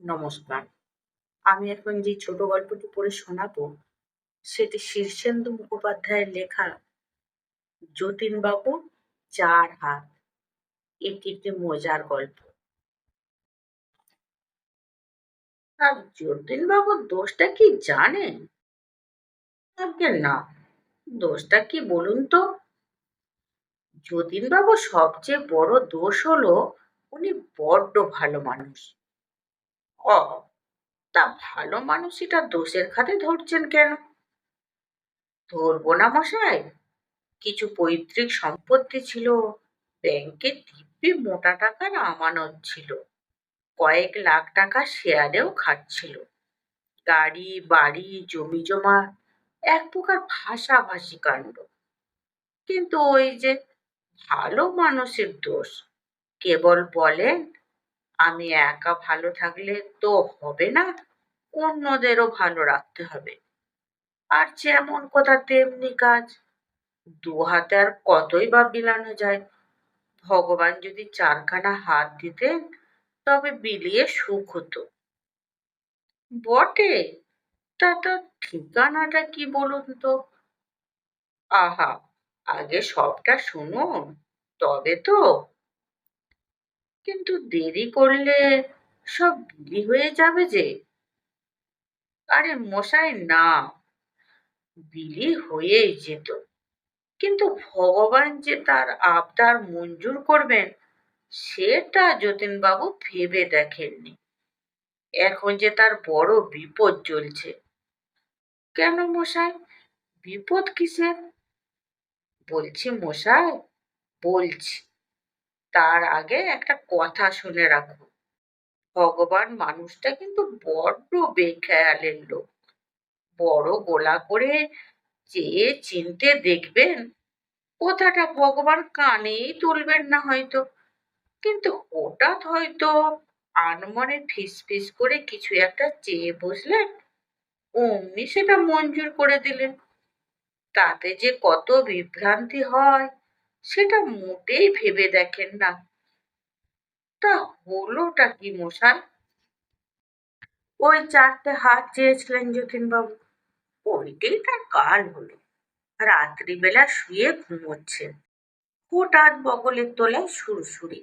নমস্কার। আমি এখন যে ছোট গল্পটি পড়ে শোনাবো, সেটি শীর্ষেন্দু মুখোপাধ্যায়ের লেখা যতীনবাবু, চার হাত এটি একটি মজার গল্প। আর যতীনবাবুর দোষটা কি জানেন না। দোষটা কি বলুন তো? যতীনবাবু সবচেয়ে বড় দোষ হলো, উনি বড্ড ভালো মানুষ। তা ভালো মানুষটা দোষের খাতে ধরছেন কেন? ধরবো না মশাই। কিছু পৈতৃক সম্পত্তি ছিল। ব্যাংকে দিব্যি মোটা টাকার আমানত ছিল। কয়েক লাখ টাকা শেয়ারেও খাচ্ছিল গাড়ি, বাড়ি, জমি জমা, এক প্রকার ভাষাভাষী কাণ্ড। কিন্তু ওই যে ভালো মানুষের দোষ, কেবল বলেন আমি একা ভালো থাকলে তো হবে না। অন্যদেরও ভালো রাখতে হবে। আর যেমন কথা, তেমনি কাজ। দু হাতে আর কতই বা বিলানো যায়। ভগবান যদি চারখানা হাত দিতেন, তবে বিলিয়ে সুখ হতো। বটে! তা তো ঠিকানাটা কি বলুন তো? আহা, আগে সবটা শুনুন। তবে তো কিন্তু দেরি করলে সব বিলি হয়ে যাবে যে। আরে মশাই, না। বিলি হয়েই যেত। কিন্তু ভগবান যে তার আবদার মঞ্জুর করবেন, সেটা যতীনবাবু ভেবে দেখেননি। এখন যে তার বড় বিপদ চলছে। কেন মশাই? বিপদ কিসের? বলছি মশাই, বলছি। তার আগে একটা কথা শুনে রাখুন ভগবান মানুষটা কিন্তু বড্ড বেখেয়ালের লোক। বড় গোলা করে চেয়ে চিনতে দেখবেন, কথাটা ভগবান কানেই তুলবেন না হয়তো। কিন্তু হঠাৎ হয়তো আনমনে ফিস ফিস করে কিছু একটা চেয়ে বসলেন, অমনি সেটা মঞ্জুর করে দিলেন। তাতে যে কত বিভ্রান্তি হয় সেটা মোটেই ভেবে দেখেন না। তা হলোটা কি মশাই? ওই চারটে হাত চেয়েছিলেন যতীনবাবু। ওইটাই তার কাল হলো। রাত্রিবেলা শুয়ে ঘুমোচ্ছেন। হঠাৎ বগলের তলায় সুরসুরি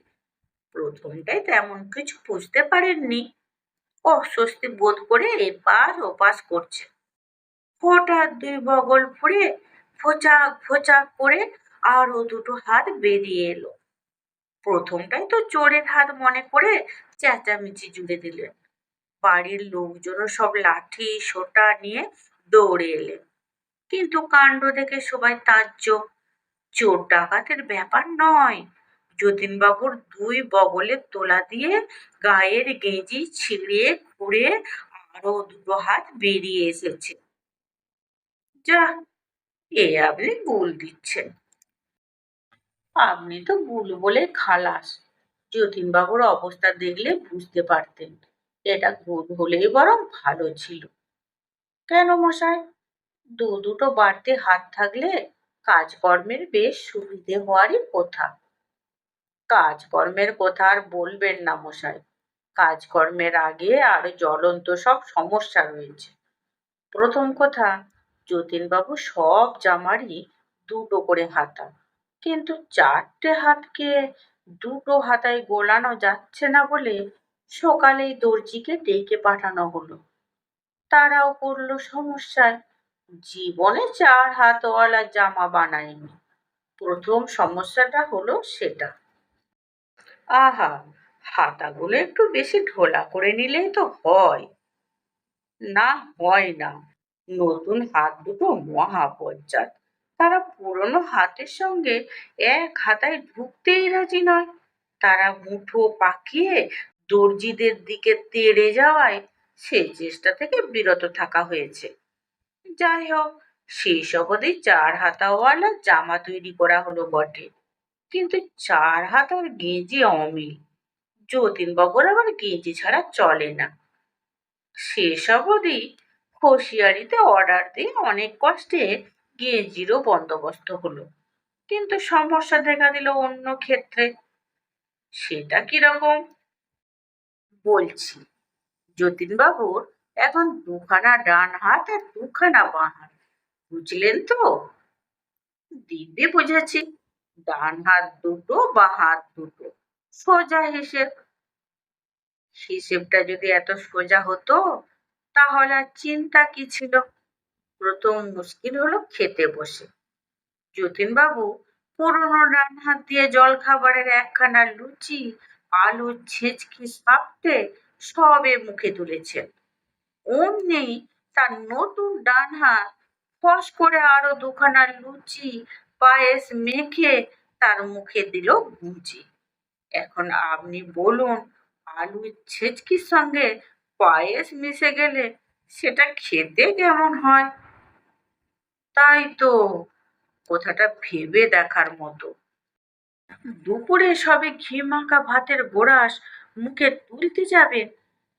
প্রথমটায় তেমন কিছু বুঝতে পারেননি। অস্বস্তি বোধ করে এপাশ ওপাশ করছে। হঠাৎ দুই বগল ফুড়ে ফোচাক ফোচাক করে আরও দুটো হাত বেরিয়ে এলো। প্রথমটাই তো চোরের হাত মনে করে চেঁচামেচি জুড়ে দিলেন। বাড়ির লোকজনও সব লাঠি, সোটা নিয়ে দৌড়ে এলেন। কিন্তু কাণ্ড দেখে সবাই তাজ্জব চোর ডাকাতের ব্যাপার নয়। যতীনবাবুর দুই বগলের তোলা দিয়ে গায়ের গেঁজি ছিঁড়ে খুঁড়ে আরও দুটো হাত বেরিয়ে এসেছে। যা, এ আপনি ভুল দিচ্ছেন। আপনি তো ভুল বলে খালাস। যতীনবাবুর অবস্থা দেখলে বুঝতে পারতেন, এটা ভুল হলেই বরং ভালো ছিল। কেন মশাই? দু দুটো বাড়তি হাত থাকলে কাজকর্মের বেশ সুবিধে হওয়ারই কথা। কাজকর্মের কথা আর বলবেন না মশাই। কাজকর্মের আগে আর জ্বলন্ত সব সমস্যা রয়েছে। প্রথম কথা, যতীনবাবু সব জামারই দুটো করে হাতা। কিন্তু চারটে হাতকে দুটো হাতায় গোলানো যাচ্ছে না বলে সকালেই দর্জিকে ডেকে পাঠানো হলো। তারাও পড়ল সমস্যায় জীবনে চার হাতওয়ালা জামা বানায়নি। প্রথম সমস্যাটা হলো সেটা। আহা, হাতাগুলো একটু বেশি ঢোলা করে নিলেই তো হয়। না হয় না। নতুন হাত দুটো মহা বজ্জাত তারা পুরনো হাতের সঙ্গে এক হাতায় ঢুকতেই রাজি নয়। তারা মুঠো পাকিয়ে দর্জিদের দিকে তেড়ে যাওয়ায় সে চেষ্টা থেকে বিরত থাকা হয়েছে। যাই হোক, সেই সবদেই চার হাতাওয়ালা জামা তৈরি করা হলো বটে। কিন্তু চার হাতার গেঁজি অমিল। যতীনবাবুর আবার গেঁজি ছাড়া চলে না। সেসব অবধি হোশিয়ারিতে অর্ডার দিয়ে অনেক কষ্টে গেঁজিরও বন্দোবস্ত হলো। কিন্তু সমস্যা দেখা দিল অন্য ক্ষেত্রে। সেটা কীরকম? বলছি যতীনবাবুর এখন দুখানা ডান হাত আর দুখানা বাঁ হাত, বুঝলেন তো? দিব্যি বুঝেছি, ডান হাত দুটো, বা হাত দুটো, সোজা হিসেব। হিসেবটা যদি এত সোজা হতো, তাহলে চিন্তা কি ছিল? প্রথম মুশকিল হলো খেতে বসে। যতীনবাবু পুরনো ডান হাত দিয়ে জল খাবারের একখানা লুচি আলু ছেঁচকি সাপটে সবে মুখে তুলেছেন। অমনি তার নতুন ডান হাত ফস করে আরও দুখানা লুচি পায়েস মেখে তার মুখে দিল গুঁজি। এখন আপনি বলুন আলু ছেচকির সঙ্গে পায়েস মিশে গেলে সেটা খেতে কেমন হয়? তাই তো। কথাটা ভেবে দেখার মতো। দুপুরে সবে ঘি মাখা ভাতের গোড়াস মুখে তুলতে যাবে।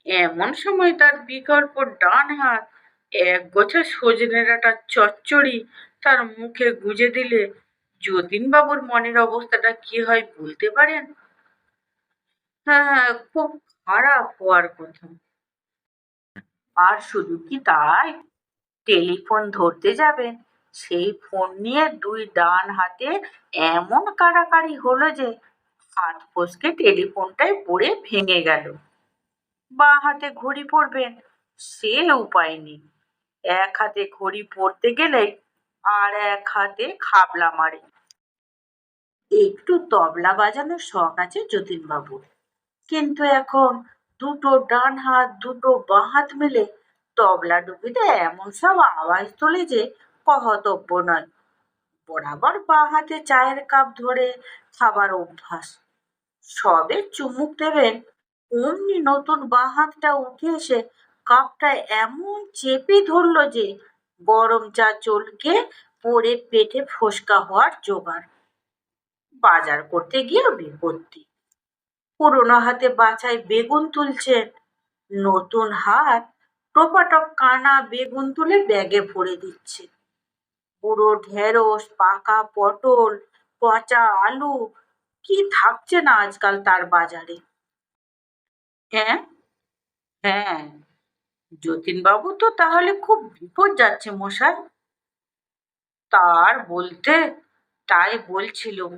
এমন সময় তার বিকল্প ডান হাত, এক গোছা সজনে ডাঁটা চচ্চড়ি তার মুখে গুজে দিলে, যতীনবাবুর মনের অবস্থাটা কি হয় বলতে পারেন? হ্যাঁ খুব খারাপ হওয়ার কথা। আর শুধু কি তাই? টেলিফোন ধরতে যাবেন সেই ফোন নিয়ে দুই ডান হাতে এমন কাড়াকাড়ি হলো যে হাত ফসকে টেলিফোনটাই পড়ে ভেঙে গেল। বাঁ হাতে ঘড়ি পরবেন সে উপায় নেই। এক হাতে ঘড়ি পরতে গেলে আর এক হাতে খাবলা মারে। একটু তবলা বাজানোর শখ আছে যতীনবাবুর কিন্তু এখন দুটো ডান হাত, দুটো বাঁ হাত মিলে তবলা ডুবিতে এমন সব আওয়াজ তোলে যে কহতব্য নয়। বরাবর বাঁ হাতে চায়ের কাপ ধরে খাবার অভ্যাস। সবে চুমুক দেবেন, অমনি নতুন বাঁ হাতটা উঠে এসে কাপটা এমন চেপে ধরলো যে গরম চা চলকে পরে পেটে ফোসকা হওয়ার জোগাড়। বাজার করতে গিয়ে বিপত্তি। পুরোনো হাতে বাছায় বেগুন তুলছেন, নতুন হাত টোপাটপ কানা বেগুন তুলে ব্যাগে ভরে দিচ্ছে পুরো ঢেঁড়স, পাকা পটল, পচা আলু, কি থাকছে না আজকাল তার বাজারে? হ্যাঁ? হ্যাঁ। যতীনবাবু তো তাহলে খুব বিপদ যাচ্ছে মশাই। তার বলতে তাই বলছিলুম,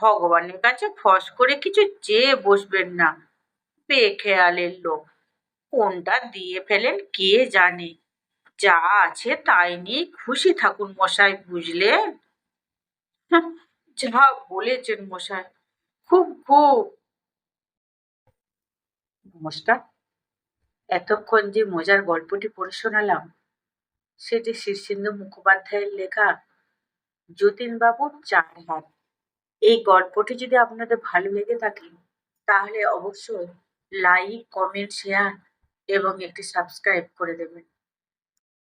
ভগবানের কাছে ফস করে কিছু চেয়ে বসবেন না, বেখেয়ালের লোক। কোনটা দিয়ে ফেলেন কে জানে? যা আছে তাই নিয়ে খুশি থাকুন মশাই বুঝলেন? হাহ, যা বলেছেন মশাই খুব খুব। নমস্কার এতক্ষণ যে মজার গল্পটি পড়ে শোনালাম সেটি শীর্ষেন্দু মুখোপাধ্যায়ের লেখা যতীনবাবুর চার হাত। এই গল্পটি যদি আপনাদের ভালো লেগে থাকে তাহলে অবশ্যই লাইক কমেন্ট শেয়ার এবং একটি সাবস্ক্রাইব করে দেবেন।